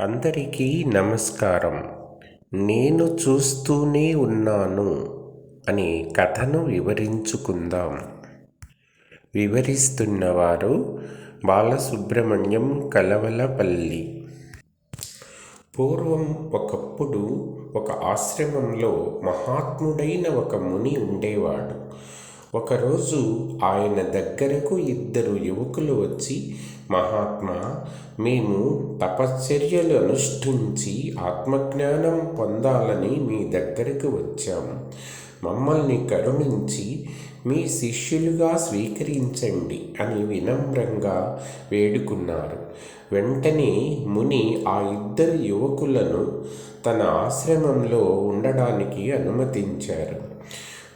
అందరికీ నమస్కారం. నేను చూస్తూనే ఉన్నాను అనే కథను వివరించుకుందాం. వివరిస్తున్నవారు బాలసుబ్రహ్మణ్యం కలవలపల్లి. పూర్వం ఒకప్పుడు ఒక ఆశ్రమంలో మహాత్ముడైన ఒక ముని ఉండేవాడు. ఒకరోజు ఆయన దగ్గరకు ఇద్దరు యువకులు వచ్చి మహాత్మా మేము తపశ్చర్యలు అనుష్ఠించి ఆత్మజ్ఞానం పొందాలని మీ దగ్గరకు వచ్చాము మమ్మల్ని కరుణించి మీ శిష్యులుగా స్వీకరించండి అని వినమ్రంగా వేడుకున్నారు. వెంటనే ముని ఆ ఇద్దరు యువకులను తన ఆశ్రమంలో ఉండడానికి అనుమతించారు.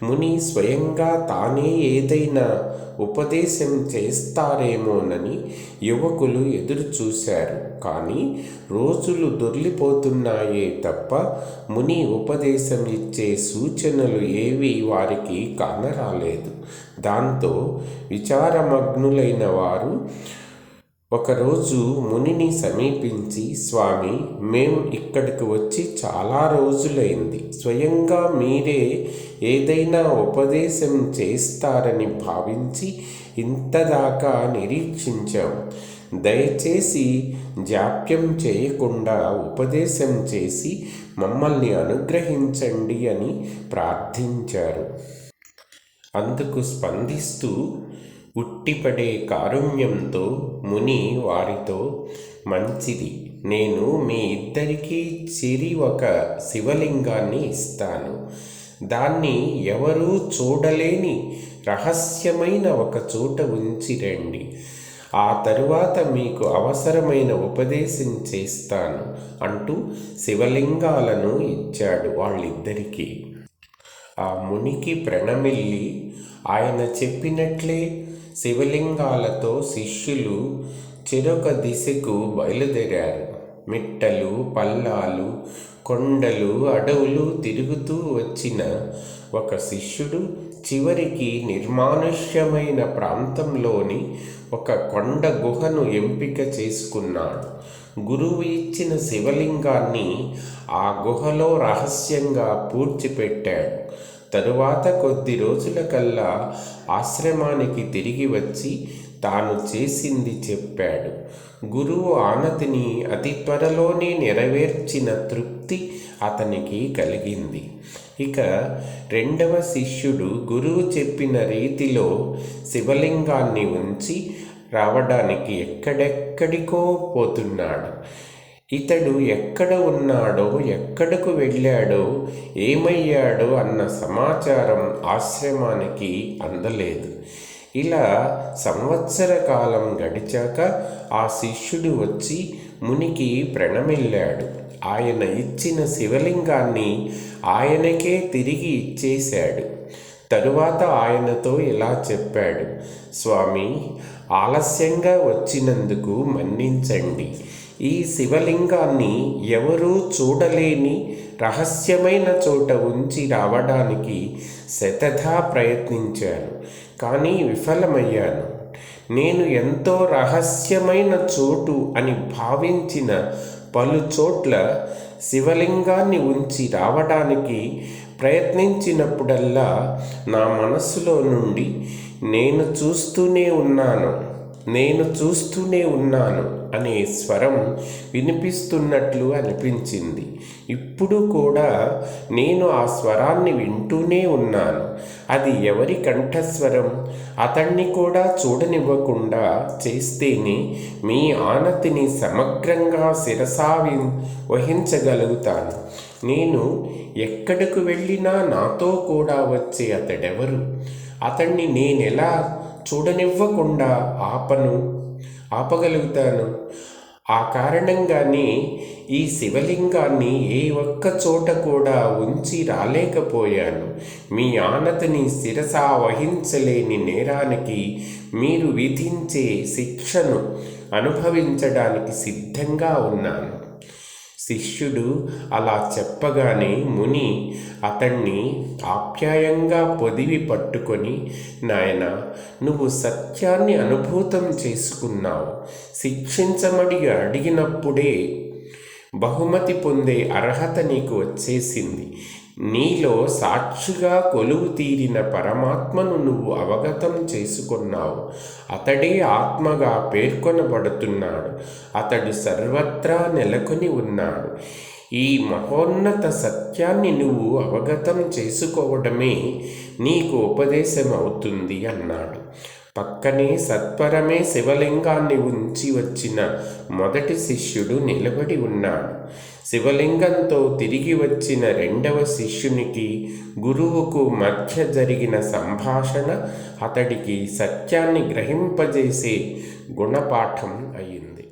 ముని స్వయంగా తానే ఏదైనా ఉపదేశం చేస్తారేమోనని యువకులు ఎదురు చూశారు. కానీ రోజులు దొర్లిపోతున్నాయే తప్ప ముని ఉపదేశం ఇచ్చే సూచనలు ఏవి వారికి కానరాలేదు. దాంతో విచారమగ్నులైన వారు ఒకరోజు మునిని సమీపించి స్వామి మేము ఇక్కడికి వచ్చి చాలా రోజులైంది. స్వయంగా మీరే ఏదైనా ఉపదేశం చేస్తారని భావించి ఇంతదాకా నిరీక్షించాం. దయచేసి జాప్యం చేయకుండా ఉపదేశం చేసి మమ్మల్ని అనుగ్రహించండి అని ప్రార్థించారు. అందుకు స్పందిస్తూ ఉట్టిపడే కారుణ్యంతో ముని వారితో మంచిది. నేను మీ ఇద్దరికీ చిరి ఒక శివలింగాన్ని ఇస్తాను. దాన్ని ఎవరూ చూడలేని రహస్యమైన ఒక చోట ఉంచి రండి. ఆ తరువాత మీకు అవసరమైన ఉపదేశం చేస్తాను అంటూ శివలింగాలను ఇచ్చాడు వాళ్ళిద్దరికీ. ఆ మునికి ప్రణమిల్లి ఆయన చెప్పినట్లే శివలింగాలతో శిష్యులు చెరొక దిశకు బయలుదేరారు. మిట్టలు పల్లాలు కొండలు అడవులు తిరుగుతూ వచ్చిన ఒక శిష్యుడు చివరికి నిర్మానుష్యమైన ప్రాంతంలోని ఒక కొండ గుహను ఎంపిక చేసుకున్నాడు. గురువు ఇచ్చిన శివలింగాన్ని ఆ గుహలో రహస్యంగా పూడ్చిపెట్టాడు. తరువాత కొద్ది రోజులకల్లా ఆశ్రమానికి తిరిగి వచ్చి తాను చేసింది చెప్పాడు. గురువు ఆనతిని అతి త్వరలోనే నెరవేర్చిన తృప్తి అతనికి కలిగింది. ఇక రెండవ శిష్యుడు గురువు చెప్పిన రీతిలో శివలింగాన్ని ఉంచి రావడానికి ఎక్కడెక్కడికో పోతున్నాడు. ఇతడు ఎక్కడ ఉన్నాడో ఎక్కడకు వెళ్ళాడో ఏమయ్యాడో అన్న సమాచారం ఆశ్రమానికి అందలేదు. ఇలా సంవత్సర కాలం గడిచాక ఆ శిష్యుడు వచ్చి మునికి ప్రణమిల్లాడు. ఆయన ఇచ్చిన శివలింగాన్ని ఆయనకే తిరిగి ఇచ్చేశాడు. తరువాత ఆయనతో ఇలా చెప్పాడు స్వామి ఆలస్యంగా వచ్చినందుకు మన్నించండి. ఈ శివలింగాన్ని ఎవరూ చూడలేని రహస్యమైన చోట ఉంచి రావడానికి శతధా ప్రయత్నించాను కానీ విఫలమయ్యాను. నేను ఎంతో రహస్యమైన చోటు అని భావించిన పలు చోట్ల శివలింగాన్ని ఉంచి రావడానికి ప్రయత్నించినప్పుడల్లా నా మనస్సులో నుండి నేను చూస్తూనే ఉన్నాను. నేను చూస్తూనే ఉన్నాను అనే స్వరం వినిపిస్తున్నట్లు అనిపించింది. ఇప్పుడు కూడా నేను ఆ స్వరాన్ని వింటూనే ఉన్నాను. అది ఎవరి కంఠస్వరం? అతన్ని కూడా చూడనివ్వకుండా చేస్తేనే మీ ఆనతిని సమగ్రంగా శిరసావి వహించగలుగుతాను. నేను ఎక్కడకు వెళ్ళినా నాతో కూడా వచ్చే అతడెవరు? అతన్ని నేనెలా చూడనివ్వకుండా ఆపను ఆపగలుగుతాను. ఆ కారణంగానే ఈ శివలింగాన్ని ఏ ఒక్క చోట కూడా ఉంచి రాలేకపోయాను. మీ ఆనతిని శిరస వహించలేని నేరానికి మీరు విధించే శిక్షను అనుభవించడానికి సిద్ధంగా ఉన్నాను. శిష్యుడు అలా చెప్పగానే ముని అతణ్ణి ఆప్యాయంగా పొదివి పట్టుకొని నాయన నువ్వు సత్యాన్ని అనుభూతం చేసుకున్నావు. శిక్షించమడి అడిగినప్పుడే బహుమతి పొందే అర్హత నీకు వచ్చేసింది. నీలో సాక్షిగా కొలువు తీరిన పరమాత్మను నువ్వు అవగతం చేసుకున్నావు. అతడే ఆత్మగా పేర్కొనబడుతున్నాడు. అతడు సర్వత్రా నెలకొని ఉన్నాడు. ఈ మహోన్నత సత్యాన్ని నువ్వు అవగతం చేసుకోవడమే నీకు ఉపదేశం అవుతుంది అన్నాడు. పక్కనే సత్వరమే శివలింగాన్ని ఉంచి వచ్చిన మొదటి శిష్యుడు నిలబడి ఉన్నాడు. శివలింగంతో తిరిగి వచ్చిన రెండవ శిష్యునికి గురువుకు మధ్య జరిగిన సంభాషణ అతడికి సత్యాన్ని గ్రహింపజేసే గుణపాఠం అయింది.